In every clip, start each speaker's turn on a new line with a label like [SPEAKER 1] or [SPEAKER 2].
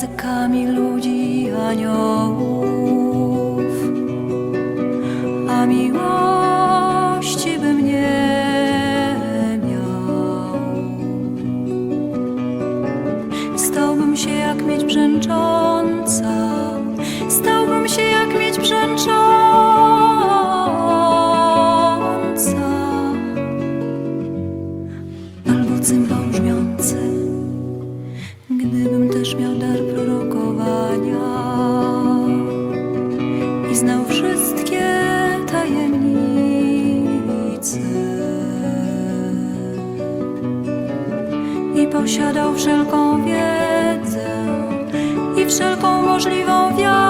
[SPEAKER 1] językami ludzi i aniołów, a miłości bym nie miał. Stałbym się jak miedź brzęcząca, stałbym się jak miedź brzęcząca. Miał dar prorokowania i znał wszystkie tajemnice. I posiadał wszelką wiedzę i wszelką możliwą wiarę,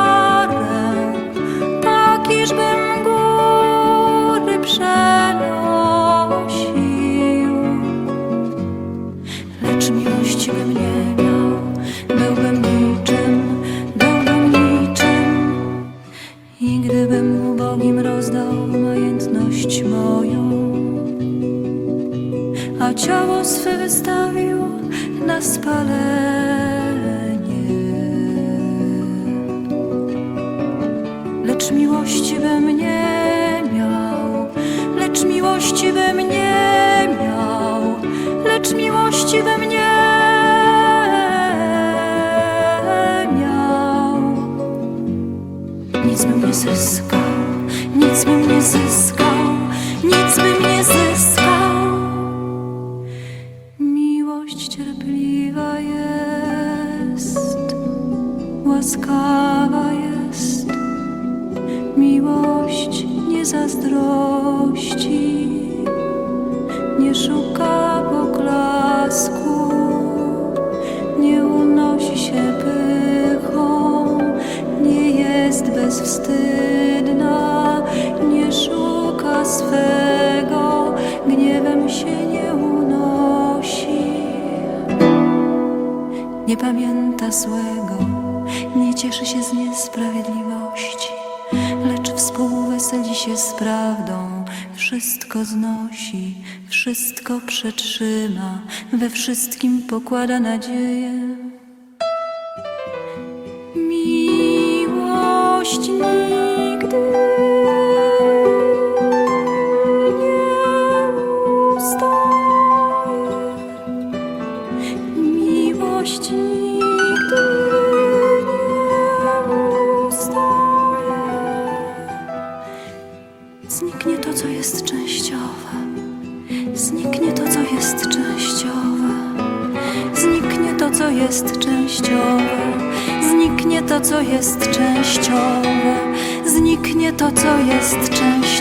[SPEAKER 1] ubogim rozdał majętność moją, a ciało swe wystawił na spalenie. Lecz miłości bym nie miał, lecz miłości bym nie miał, lecz miłości bym nie miał. Nic bym nie zyskał, nic bym nie zyskał, nic bym nie zyskał. Miłość cierpliwa jest, łaskawa Nie pamięta złego, nie cieszy się z niesprawiedliwości, lecz współweseli się z prawdą. Wszystko znosi, wszystko przetrzyma, we wszystkim pokłada nadzieję. Zniknie to, co jest częściowe. Zniknie to, co jest częściowe. Zniknie to, co jest częściowe. Zniknie to, co jest częściowe. Zniknie to, co jest częściowe.